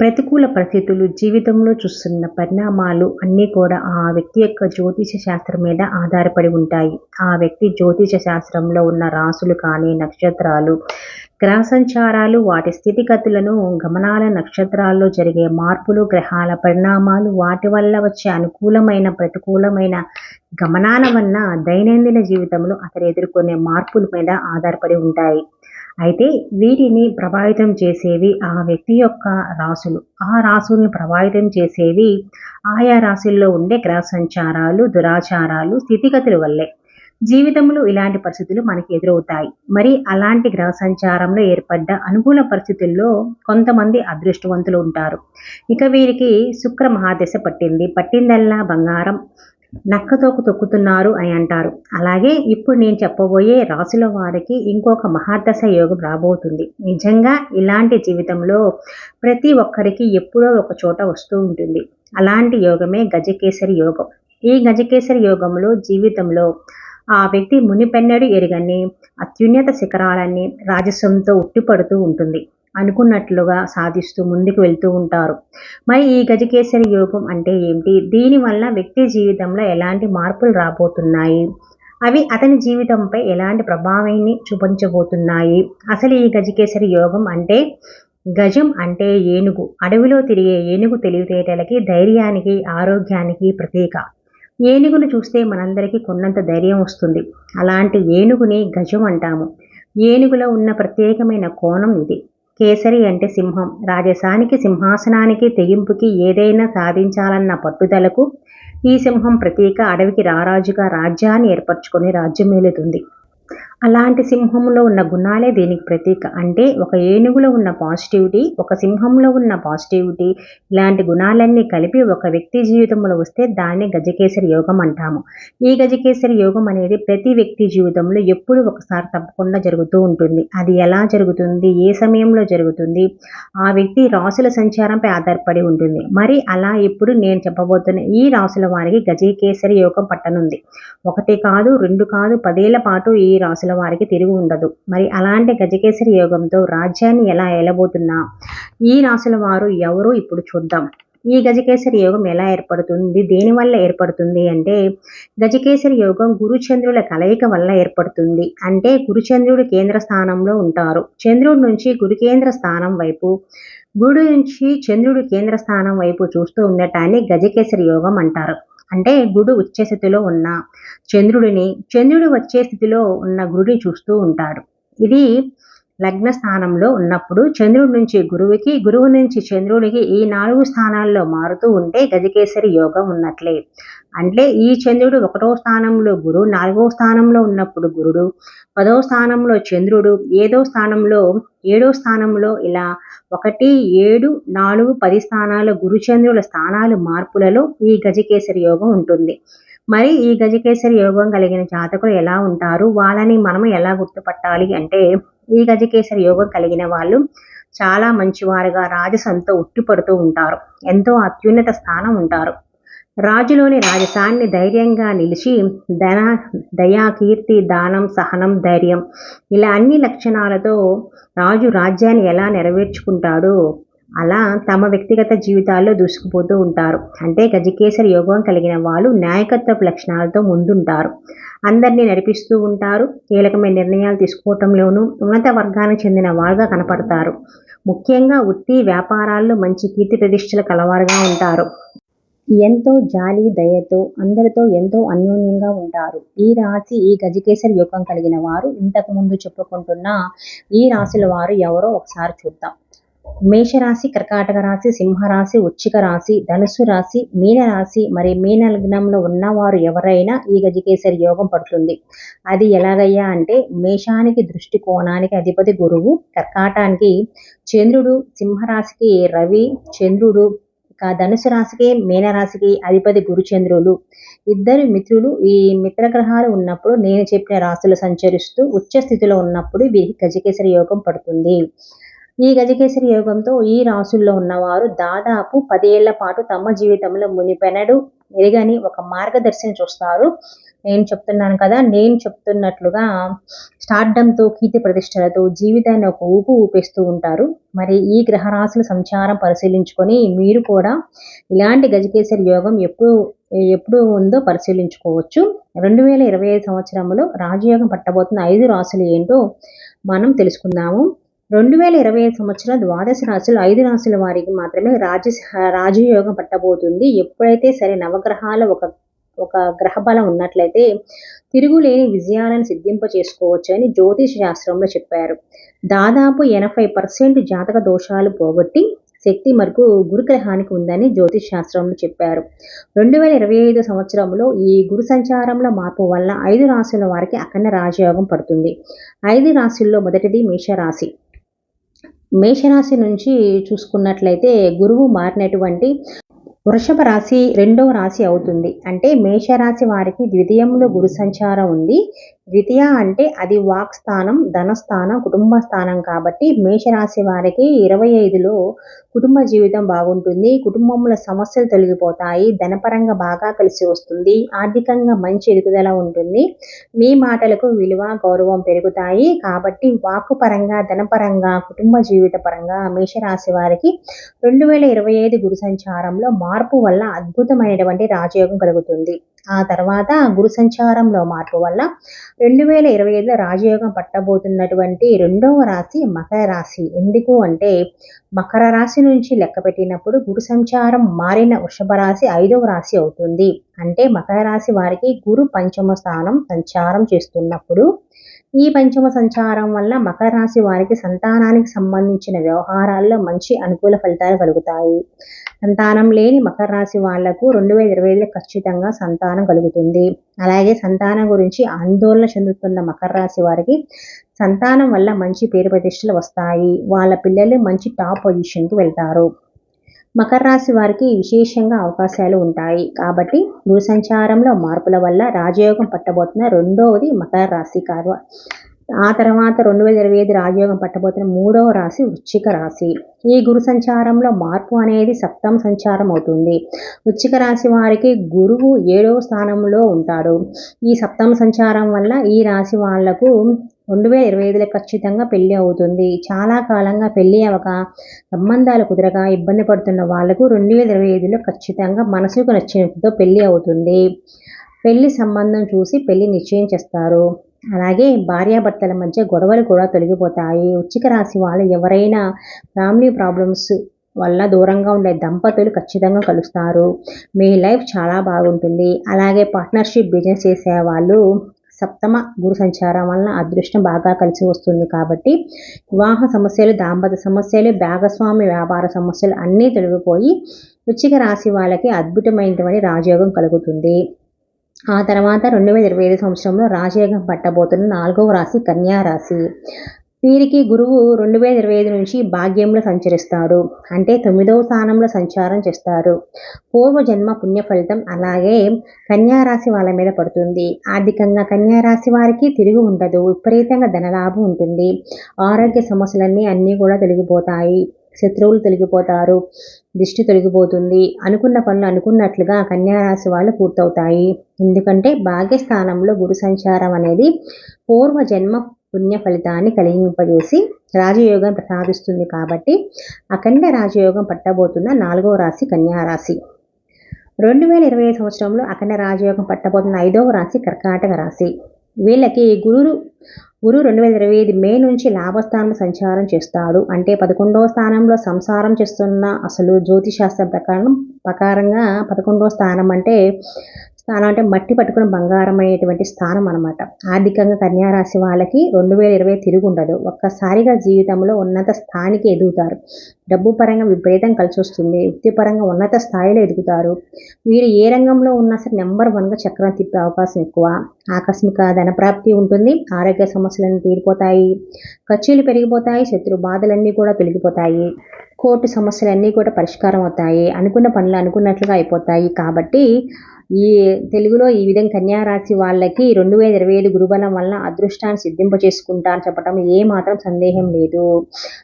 ప్రతికూల పరిస్థితులు జీవితంలో చూస్తున్న పరిణామాలు అన్నీ కూడా ఆ వ్యక్తి యొక్క జ్యోతిష శాస్త్రం మీద ఆధారపడి ఉంటాయి. ఆ వ్యక్తి జ్యోతిష శాస్త్రంలో ఉన్న రాసులు కానీ నక్షత్రాలు గ్రహ సంచారాలు వాటి స్థితిగతులను గమనాల నక్షత్రాల్లో జరిగే మార్పులు గ్రహాల పరిణామాలు వాటి వల్ల వచ్చే అనుకూలమైన ప్రతికూలమైన గమనాల వల్ల దైనందిన జీవితంలో అతను ఎదుర్కొనే మార్పుల మీద ఆధారపడి ఉంటాయి. అయితే వీటిని ప్రభావితం చేసేవి ఆ వ్యక్తి యొక్క రాసులు. ఆ రాసుల్ని ప్రభావితం చేసేవి ఆయా రాశుల్లో ఉండే గ్రహ సంచారాలు దురాచారాలు స్థితిగతుల వల్లే. జీవితంలో ఇలాంటి పరిస్థితులు మనకి ఎదురవుతాయి. మరి అలాంటి గ్రహ సంచారంలో ఏర్పడ్డ అనుకూల పరిస్థితుల్లో కొంతమంది అదృష్టవంతులు ఉంటారు. ఇక వీరికి శుక్ర మహాదశ పట్టింది. పట్టిందల్లా బంగారం. నక్కతోకు తొక్కుతున్నారు అని అంటారు. అలాగే ఇప్పుడు నేను చెప్పబోయే రాసుల వారికి ఇంకొక మహాదశ యోగం రాబోతుంది. నిజంగా ఇలాంటి జీవితంలో ప్రతి ఒక్కరికి ఎప్పుడో ఒక చోట వస్తూ ఉంటుంది. అలాంటి యోగమే గజకేసరి యోగం. ఈ గజకేసరి యోగంలో జీవితంలో ఆ వ్యక్తి మునిపెన్నడు ఎరుగని అత్యున్నత శిఖరాలన్నీ రాజస్వంతో ఉట్టిపడుతూ ఉంటుంది. అనుకున్నట్లుగా సాధిస్తూ ముందుకు వెళ్తూ ఉంటారు. మరి ఈ గజకేసరి యోగం అంటే ఏమిటి? దీనివల్ల వ్యక్తి జీవితంలో ఎలాంటి మార్పులు రాబోతున్నాయి? అవి అతని జీవితంపై ఎలాంటి ప్రభావాన్ని చూపించబోతున్నాయి? అసలు ఈ గజకేసరి యోగం అంటే గజం అంటే ఏనుగు. అడవిలో తిరిగే ఏనుగు తెలివితేటలకి ధైర్యానికి ఆరోగ్యానికి ప్రతీక. ఏనుగును చూస్తే మనందరికీ కొన్నంత ధైర్యం వస్తుంది. అలాంటి ఏనుగుని గజం అంటాము. ఏనుగులో ఉన్న ప్రత్యేకమైన కోణం ఇది. కేసరి అంటే సింహం. రాజసానికి సింహాసనానికి తెగింపుకి ఏదైనా సాధించాలన్న పట్టుదలకు ఈ సింహం ప్రతీక అడవికి రారాజుగా రాజ్యాన్ని ఏర్పరచుకొని రాజ్యం మేలుతుంది. అలాంటి సింహంలో ఉన్న గుణాలే దీనికి ప్రతీక? అంటే ఒక ఏనుగులో ఉన్న పాజిటివిటీ ఒక సింహంలో ఉన్న పాజిటివిటీ ఇలాంటి గుణాలన్నీ కలిపి ఒక వ్యక్తి జీవితంలో వస్తే దాన్ని గజకేసరి యోగం అంటాము. ఈ గజకేసరి యోగం అనేది ప్రతి వ్యక్తి జీవితంలో ఎప్పుడు ఒకసారి తప్పకుండా జరుగుతూ ఉంటుంది. అది ఎలా జరుగుతుంది? ఏ సమయంలో జరుగుతుంది? ఆ వ్యక్తి రాసుల సంచారంపై ఆధారపడి ఉంటుంది. మరి అలా ఇప్పుడు నేను చెప్పబోతున్న ఈ రాసుల వారికి గజకేసరి యోగం పట్టనుంది. ఒకటి కాదు రెండు కాదు పదేళ్ళ పాటు ఈ రాసుల రాశుల వారికి తిరిగి ఉండదు. మరి అలాంటి గజకేసరి యోగంతో రాజ్యాన్ని ఎలా ఏలబోతున్నా? ఈ రాశుల వారు ఎవరు ఇప్పుడు చూద్దాం. ఈ గజకేసరి యోగం ఎలా ఏర్పడుతుంది? దేనివల్ల ఏర్పడుతుంది అంటే గజకేసరి యోగం గురుచంద్రుల కలయిక వల్ల ఏర్పడుతుంది. అంటే గురుచంద్రుడు కేంద్ర స్థానంలో ఉంటారు. చంద్రుడి నుంచి గురు కేంద్ర స్థానం వైపు గుడి నుంచి చంద్రుడు కేంద్ర స్థానం వైపు చూస్తూ ఉండటాన్ని గజకేసరి యోగం అంటారు. అంటే గుడు ఉచ్చ స్థితిలో ఉన్న చంద్రుడిని చంద్రుడు వచ్చే స్థితిలో ఉన్న గురుడిని చూస్తూ ఉంటాడు. ఇది లగ్న స్థానంలో ఉన్నప్పుడు చంద్రుడి నుంచి గురువుకి గురువు నుంచి చంద్రుడికి ఈ నాలుగు స్థానాల్లో మారుతూ ఉంటే గజకేసరి యోగం ఉన్నట్లే. అంటే ఈ చంద్రుడు ఒకటో స్థానంలో గురువు నాలుగో స్థానంలో ఉన్నప్పుడు గురుడు పదో స్థానంలో చంద్రుడు ఏదో స్థానంలో ఏడో స్థానంలో ఇలా ఒకటి ఏడు నాలుగు పది స్థానాల గురుచంద్రుల స్థానాలు మార్పులలో ఈ గజకేసరి యోగం ఉంటుంది. మరి ఈ గజకేసరి యోగం కలిగిన జాతకులు ఎలా ఉంటారు? వాళ్ళని మనం ఎలా గుర్తుపట్టాలి అంటే ఈ గజకేసరి యోగం కలిగిన వాళ్ళు చాలా మంచివారుగా రాజసంతో ఉట్టిపడుతూ ఉంటారు. ఎంతో అత్యున్నత స్థానం ఉంటారు. రాజులోని రాజసాన్ని ధైర్యంగా నిలిచి ధన దయా కీర్తి దానం సహనం ధైర్యం ఇలా అన్ని లక్షణాలతో రాజు రాజ్యాన్ని ఎలా నెరవేర్చుకుంటాడో అలా తమ వ్యక్తిగత జీవితాల్లో దూసుకుపోతూ ఉంటారు. అంటే గజకేసరి యోగం కలిగిన వాళ్ళు నాయకత్వ లక్షణాలతో ముందుంటారు. అందరినీ నడిపిస్తూ ఉంటారు. కీలకమైన నిర్ణయాలు తీసుకోవటంలోనూ ఉన్నత వర్గానికి చెందిన వారుగా కనపడతారు. ముఖ్యంగా వృత్తి వ్యాపారాల్లో మంచి కీర్తి ప్రతిష్టలు కలవారుగా ఉంటారు. ఎంతో జాలి దయతో అందరితో ఎంతో అన్యోన్యంగా ఉంటారు. ఈ రాశి ఈ గజకేసరి యోగం కలిగిన వారు ఇంతకు ముందు చెప్పుకుంటున్న ఈ రాశుల వారు ఎవరో ఒకసారి చూద్దాం. మేషరాశి కర్కాటక రాశి సింహరాశి ఉచ్చిక రాశి ధనుసు రాశి మీనరాశి మరి మీన లగ్నంలో ఉన్నవారు ఎవరైనా ఈ గజకేసరి యోగం పడుతుంది. అది ఎలాగయ్యా అంటే మేషానికి దృష్టి కోణానికి అధిపతి గురువు కర్కాటానికి చంద్రుడు సింహరాశికి రవి చంద్రుడు ఇక ధనుసు రాశికి మీనరాశికి అధిపతి గురుచంద్రులు ఇద్దరు మిత్రులు ఈ మిత్రగ్రహాలు ఉన్నప్పుడు నేను చెప్పిన రాశులు సంచరిస్తూ ఉచ్చ స్థితిలో ఉన్నప్పుడు వీరికి గజకేసరి యోగం పడుతుంది. ఈ గజకేసరి యోగంతో ఈ రాసుల్లో ఉన్నవారు దాదాపు పదేళ్ళ పాటు తమ జీవితంలో మునిపెనడు ఎరగని ఒక మార్గదర్శనం చూస్తారు. నేను చెప్తున్నాను కదా నేను చెప్తున్నట్లుగా స్టార్డంతో కీర్తి ప్రతిష్టలతో జీవితాన్ని ఒక ఊపు ఊపేస్తూ ఉంటారు. మరి ఈ గ్రహరాశుల సంచారం పరిశీలించుకొని మీరు కూడా ఇలాంటి గజకేసరి యోగం ఎప్పుడు ఎప్పుడు ఉందో పరిశీలించుకోవచ్చు. రెండు వేల ఇరవై ఐదు సంవత్సరంలో రాజయోగం పట్టబోతున్న ఐదు రాశులు ఏంటో మనం తెలుసుకుందాము. రెండు వేల ఇరవై ఐదు సంవత్సరం ద్వాదశ రాశులు ఐదు రాశుల వారికి మాత్రమే రాజ రాజయోగం పట్టబోతుంది. ఎప్పుడైతే సరే నవగ్రహాల ఒక ఒక గ్రహ బలం ఉన్నట్లయితే తిరుగులేని విజయాలను సిద్ధింప చేసుకోవచ్చు అని జ్యోతిష శాస్త్రంలో చెప్పారు. దాదాపు ఎనభై పర్సెంట్ జాతక దోషాలు పోగొట్టి శక్తి మరకు గురుగ్రహానికి ఉందని జ్యోతిష్ శాస్త్రంలో చెప్పారు. రెండు వేల ఇరవై ఐదు సంవత్సరంలో ఈ గురు సంచారంలో మార్పు వల్ల ఐదు రాశుల వారికి అఖండ రాజయోగం పడుతుంది. ఐదు రాశుల్లో మొదటిది మేషరాశి. మేషరాశి నుంచి చూసుకున్నట్లయితే గురువు మారినటువంటి వృషభ రాశి రెండవ రాశి అవుతుంది. అంటే మేషరాశి వారికి ద్వితీయంలో గురు సంచారం ఉంది. ద్వితీయ అంటే అది వాక్ స్థానం ధనస్థానం కుటుంబ స్థానం కాబట్టి మేషరాశి వారికి ఇరవై ఐదులో కుటుంబ జీవితం బాగుంటుంది. కుటుంబంలో సమస్యలు తొలగిపోతాయి. ధనపరంగా బాగా కలిసి వస్తుంది. ఆర్థికంగా మంచి ఎదుగుదల ఉంటుంది. మీ మాటలకు విలువ గౌరవం పెరుగుతాయి కాబట్టి వాక్ పరంగా ధనపరంగా కుటుంబ జీవిత పరంగా మేషరాశి వారికి రెండు వేల ఇరవై ఐదు గురు సంచారంలో మార్పు వల్ల అద్భుతమైనటువంటి రాజయోగం కలుగుతుంది. ఆ తర్వాత గురు సంచారంలో మార్పు వల్ల రెండు వేల ఇరవై ఐదులో రాజయోగం పట్టబోతున్నటువంటి రెండవ రాశి మకర రాశి. ఎందుకు అంటే మకర రాశి నుంచి లెక్క పెట్టినప్పుడు గురు సంచారం మారిన వృషభ రాశి ఐదవ రాశి అవుతుంది. అంటే మకర రాశి వారికి గురు పంచమ స్థానం సంచారం చేస్తున్నప్పుడు ఈ పంచమ సంచారం వల్ల మకర రాశి వారికి సంతానానికి సంబంధించిన వ్యవహారాల్లో మంచి అనుకూల ఫలితాలు కలుగుతాయి. సంతానం లేని మకర రాశి వాళ్ళకు రెండు వేల ఇరవై ఐదులో ఖచ్చితంగా సంతానం కలుగుతుంది. అలాగే సంతానం గురించి ఆందోళన చెందుతున్న మకర రాశి వారికి సంతానం వల్ల మంచి పేరు ప్రతిష్టలు వస్తాయి. వాళ్ళ పిల్లలు మంచి టాప్ పొజిషన్కి వెళ్తారు. మకర రాశి వారికి విశేషంగా అవకాశాలు ఉంటాయి. కాబట్టి గురు సంచారంలో మార్పుల వల్ల రాజయోగం పట్టబోతున్న రెండవది మకర రాశి కాదు. ఆ తర్వాత రెండు వేల ఇరవై ఐదు రాజయోగం పట్టబోతున్న మూడవ రాశి వృచ్చిక రాశి. ఈ గురు సంచారంలో మార్పు అనేది సప్తం సంచారం అవుతుంది. వృచ్చిక రాశి వారికి గురువు ఏడవ స్థానంలో ఉంటాడు. ఈ సప్తం సంచారం వల్ల ఈ రాశి వాళ్ళకు రెండు వేల ఇరవై ఐదులో ఖచ్చితంగా పెళ్ళి అవుతుంది. చాలా కాలంగా పెళ్ళి అవ్వక సంబంధాలు కుదరగా ఇబ్బంది పడుతున్న వాళ్ళకు రెండు వేల ఇరవై ఐదులో ఖచ్చితంగా మనసుకు నచ్చినట్టుతో పెళ్ళి అవుతుంది. పెళ్ళి సంబంధం చూసి పెళ్ళి నిశ్చయం చేస్తారు. అలాగే భార్యాభర్తల మధ్య గొడవలు కూడా తొలగిపోతాయి. ఉచ్చిక రాశి వాళ్ళు ఎవరైనా ఫ్యామిలీ ప్రాబ్లమ్స్ వల్ల దూరంగా ఉండే దంపతులు ఖచ్చితంగా కలుస్తారు. మీ లైఫ్ చాలా బాగుంటుంది. అలాగే పార్ట్నర్షిప్ బిజినెస్ చేసే వాళ్ళు సప్తమ గురు సంచారం వలన అదృష్టం బాగా కలిసి వస్తుంది కాబట్టి వివాహ సమస్యలు దాంపత్య సమస్యలు భాగస్వామి వ్యాపార సమస్యలు అన్నీ తొలగిపోయి వృచ్చిక రాశి వాళ్ళకి అద్భుతమైనటువంటి రాజయోగం కలుగుతుంది. ఆ తర్వాత రెండు వేల ఇరవై ఐదు సంవత్సరంలో రాజయోగం పట్టబోతున్న నాలుగవ రాశి కన్యా రాశి. వీరికి గురువు రెండు వేల ఇరవై ఐదు నుంచి భాగ్యంలో సంచరిస్తాడు. అంటే తొమ్మిదవ స్థానంలో సంచారం చేస్తారు పూర్వజన్మ పుణ్య ఫలితం అలాగే కన్యారాశి వాళ్ళ మీద పడుతుంది. ఆర్థికంగా కన్యారాశి వారికి తిరిగి ఉండదు. విపరీతంగా ధనలాభం ఉంటుంది. ఆరోగ్య సమస్యలన్నీ అన్నీ కూడా తొలగిపోతాయి. శత్రువులు తొలగిపోతారు. దిష్టి తొలగిపోతుంది. అనుకున్న పనులు అనుకున్నట్లుగా కన్యారాశి వాళ్ళు పూర్తవుతాయి. ఎందుకంటే భాగ్యస్థానంలో గురు సంచారం అనేది పూర్వజన్మ పుణ్య ఫలితాన్ని కలిగింపజేసి రాజయోగం ప్రసాదిస్తుంది కాబట్టి అఖండ రాజయోగం పట్టబోతున్న నాలుగవ రాశి కన్యారాశి రెండు వేల ఇరవై సంవత్సరంలో అఖండ రాజయోగం పట్టబోతున్న ఐదవ రాశి కర్కాటక రాశి. వీళ్ళకి గురువు గురు రెండు వేల ఇరవై ఐదు మే నుంచి లాభస్థానం సంచారం చేస్తాడు. అంటే పదకొండవ స్థానంలో సంసారం చేస్తున్న అసలు జ్యోతిశాస్త్రం ప్రకారం ప్రకారంగా పదకొండవ స్థానం అంటే స్థానం అంటే మట్టి పట్టుకుని బంగారం అయ్యేటువంటి స్థానం అనమాట ఆర్థికంగా కన్యారాశి వాళ్ళకి రెండు వేల ఇరవై తిరిగి ఉండదు ఒక్కసారిగా జీవితంలో ఉన్నత స్థానికి ఎదుగుతారు. డబ్బు పరంగా విపరీతం కలిసి వస్తుంది వృత్తిపరంగా ఉన్నత స్థాయిలో ఎదుగుతారు. వీరు ఏ రంగంలో ఉన్నా సరే నెంబర్ వన్గా చక్రం తిప్పే అవకాశం ఎక్కువ. ఆకస్మిక ధనప్రాప్తి ఉంటుంది. ఆరోగ్య సమస్యలన్నీ తీరిపోతాయి. ఖర్చులు పెరిగిపోతాయి. శత్రు బాధలన్నీ కూడా తొలగిపోతాయి. కోర్టు సమస్యలన్నీ కూడా పరిష్కారం అవుతాయి. అనుకున్న పనులు అనుకున్నట్లుగా అయిపోతాయి. కాబట్టి ఈ తెలుగులో ఈ విధంగా కన్యారాశి వాళ్ళకి రెండు వేల ఇరవై ఐదు గురుబలం వల్ల అదృష్టాన్ని సిద్ధింప చేసుకుంటా అని చెప్పడం ఏ మాత్రం సందేహం లేదు.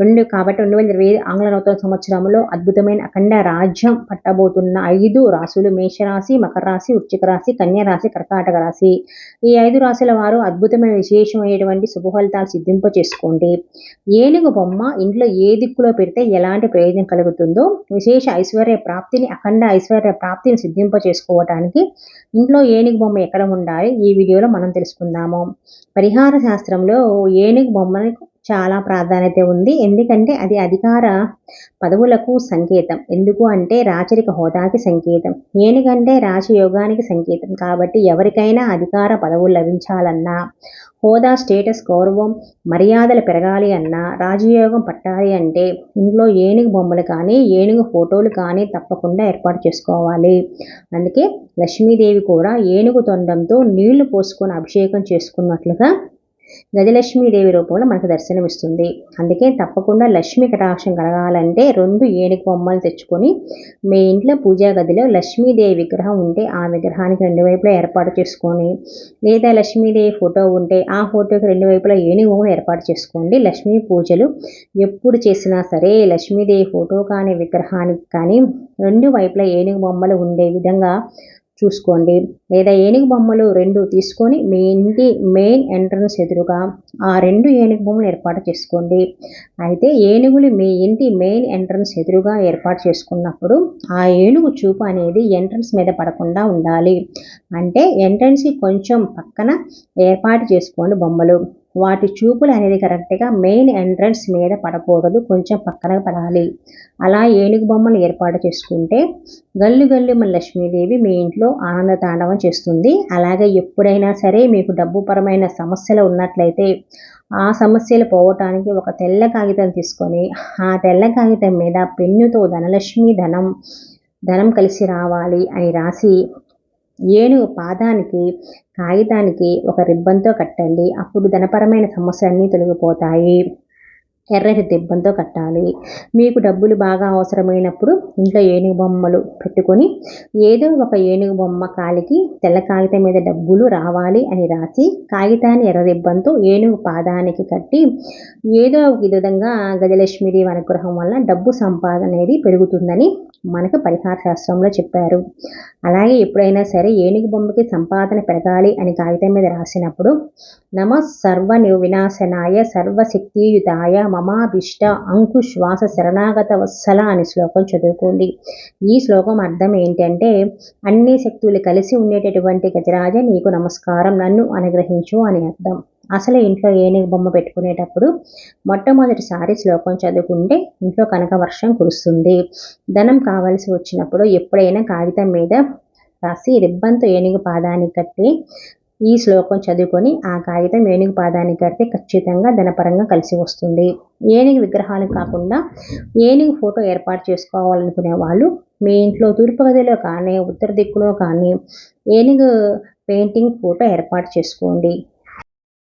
రెండు కాబట్టి రెండు వేల ఇరవై ఐదు ఆంగ్ల నూతన సంవత్సరంలో అద్భుతమైన అఖండ రాజ్యం పట్టబోతున్న ఐదు రాశులు మేషరాశి మకర రాశి వృశ్చిక రాశి కన్యా రాశి కర్కాటక రాశి. ఈ ఐదు రాశుల వారు అద్భుతమైన విశేషమైనటువంటి శుభ ఫలితాలు సిద్ధింప చేసుకోండి. ఏనుగు బొమ్మ ఇంట్లో ఏ దిక్కులో పెడితే ఎలా ఎలాంటి ప్రయోజనం కలుగుతుందో విశేష ఐశ్వర్య ప్రాప్తిని అఖండ ఐశ్వర్య ప్రాప్తిని సిద్ధింప చేసుకోవటానికి ఇంట్లో ఏనుగు బొమ్మ ఎక్కడ ఉండాలి? ఈ వీడియోలో మనం తెలుసుకుందాము. పరిహార శాస్త్రంలో ఏనుగు బొమ్మకు చాలా ప్రాధాన్యత ఉంది. ఎందుకంటే అది అధికార పదవులకు సంకేతం. ఎందుకు అంటే రాచరిక హోదాకి సంకేతం. ఏనుగంటే రాజయోగానికి సంకేతం. కాబట్టి ఎవరికైనా అధికార పదవులు లభించాలన్నా హోదా స్టేటస్ గౌరవం మర్యాదలు పెరగాలి అన్నా రాజయోగం పట్టాలి అంటే ఇంట్లో ఏనుగు బొమ్మలు కానీ ఏనుగు ఫోటోలు కానీ తప్పకుండా ఏర్పాటు చేసుకోవాలి. అందుకే లక్ష్మీదేవి కూడా ఏనుగు తొండంతో నీళ్ళు పోసుకొని అభిషేకం చేసుకున్నట్లుగా గజలక్ష్మీదేవి రూపంలో మనకు దర్శనమిస్తుంది. అందుకే తప్పకుండా లక్ష్మీ కటాక్షం కలగాలంటే రెండు ఏనుగు బొమ్మలు తెచ్చుకొని మీ ఇంట్లో పూజా గదిలో లక్ష్మీదేవి విగ్రహం ఉంటే ఆ విగ్రహానికి రెండు వైపులా ఏర్పాటు చేసుకొని లేదా లక్ష్మీదేవి ఫోటో ఉంటే ఆ ఫోటోకి రెండు వైపులా ఏనుగు బొమ్మను ఏర్పాటు చేసుకోండి. లక్ష్మీ పూజలు ఎప్పుడు చేసినా సరే లక్ష్మీదేవి ఫోటో కానీ విగ్రహానికి కానీ రెండు వైపులా ఏనుగు బొమ్మలు ఉండే విధంగా చూసుకోండి. లేదా ఏనుగు బొమ్మలు రెండు తీసుకొని మీ ఇంటి మెయిన్ ఎంట్రన్స్ ఎదురుగా ఆ రెండు ఏనుగు బొమ్మలు ఏర్పాటు చేసుకోండి. అయితే ఏనుగులు మీ ఇంటి మెయిన్ ఎంట్రన్స్ ఎదురుగా ఏర్పాటు చేసుకున్నప్పుడు ఆ ఏనుగు చూపు అనేది ఎంట్రన్స్ మీద పడకుండా ఉండాలి. అంటే ఎంట్రన్స్కి కొంచెం పక్కన ఏర్పాటు చేసుకోండి బొమ్మలు. వాటి చూపులు అనేది కరెక్ట్గా మెయిన్ ఎంట్రన్స్ మీద పడకూడదు. కొంచెం పక్కన పడాలి. అలా ఏనుగు బొమ్మలు ఏర్పాటు చేసుకుంటే గల్లు గల్లు మన లక్ష్మీదేవి మీ ఇంట్లో ఆనంద తాండవం చేస్తుంది. అలాగే ఎప్పుడైనా సరే మీకు డబ్బుపరమైన సమస్యలు ఉన్నట్లయితే ఆ సమస్యలు పోవటానికి ఒక తెల్ల కాగితం తీసుకొని ఆ తెల్ల కాగితం మీద పెన్నుతో ధనలక్ష్మి ధనం ధనం కలిసి రావాలి అని రాసి ఏనుగు పాదానికి కాగితానికి ఒక రిబ్బన్తో కట్టండి. అప్పుడు ధనపరమైన సమస్యలన్నీ తొలగిపోతాయి. ఎర్రటి దిబ్బంతో కట్టాలి. మీకు డబ్బులు బాగా అవసరమైనప్పుడు ఇంట్లో ఏనుగు బొమ్మలు పెట్టుకొని ఏదో ఒక ఏనుగు బొమ్మ కాలికి తెల్ల కాగితం మీద డబ్బులు రావాలి అని రాసి కాగితాన్ని ఎర్ర దెబ్బంతో ఏనుగు పాదానికి కట్టి ఏదో ఒక విధంగా గజలక్ష్మీదేవి అనుగ్రహం వల్ల డబ్బు సంపాదన అనేది పెరుగుతుందని మనకు పరిహార శాస్త్రంలో చెప్పారు. అలాగే ఎప్పుడైనా సరే ఏనుగు బొమ్మకి సంపాదన పెరగాలి అని కాగితం మీద రాసినప్పుడు నమ సర్వ వినాశనాయ సర్వశక్తియుతాయ మమాభిష్ట అంకుశ్వాస శరణాగత వత్సల అనే శ్లోకం చదువుకోండి. ఈ శ్లోకం అర్థం ఏంటంటే అన్ని శక్తులు కలిసి ఉండేటటువంటి గజరాజ నీకు నమస్కారం నన్ను అనుగ్రహించు అని అర్థం. అసలు ఇంట్లో ఏనుగు బొమ్మ పెట్టుకునేటప్పుడు మొట్టమొదటిసారి శ్లోకం చదువుకుంటే ఇంట్లో కనక వర్షం కురుస్తుంది. ధనం కావలసి వచ్చినప్పుడు ఎప్పుడైనా కాగితం మీద రాసి రిబ్బన్తో ఏనుగు పాదానికి కట్టి ఈ శ్లోకం చదువుకొని ఆ కాగితం ఏనుగు పాదానికి కడితే ఖచ్చితంగా ధనపరంగా కలిసి వస్తుంది. ఏనుగు విగ్రహాలు కాకుండా ఏనుగు ఫోటో ఏర్పాటు చేసుకోవాలనుకునే వాళ్ళు మీ ఇంట్లో తూర్పు గదిలో కానీ ఉత్తర దిక్కులో కానీ ఏనుగు పెయింటింగ్ ఫోటో ఏర్పాటు చేసుకోండి.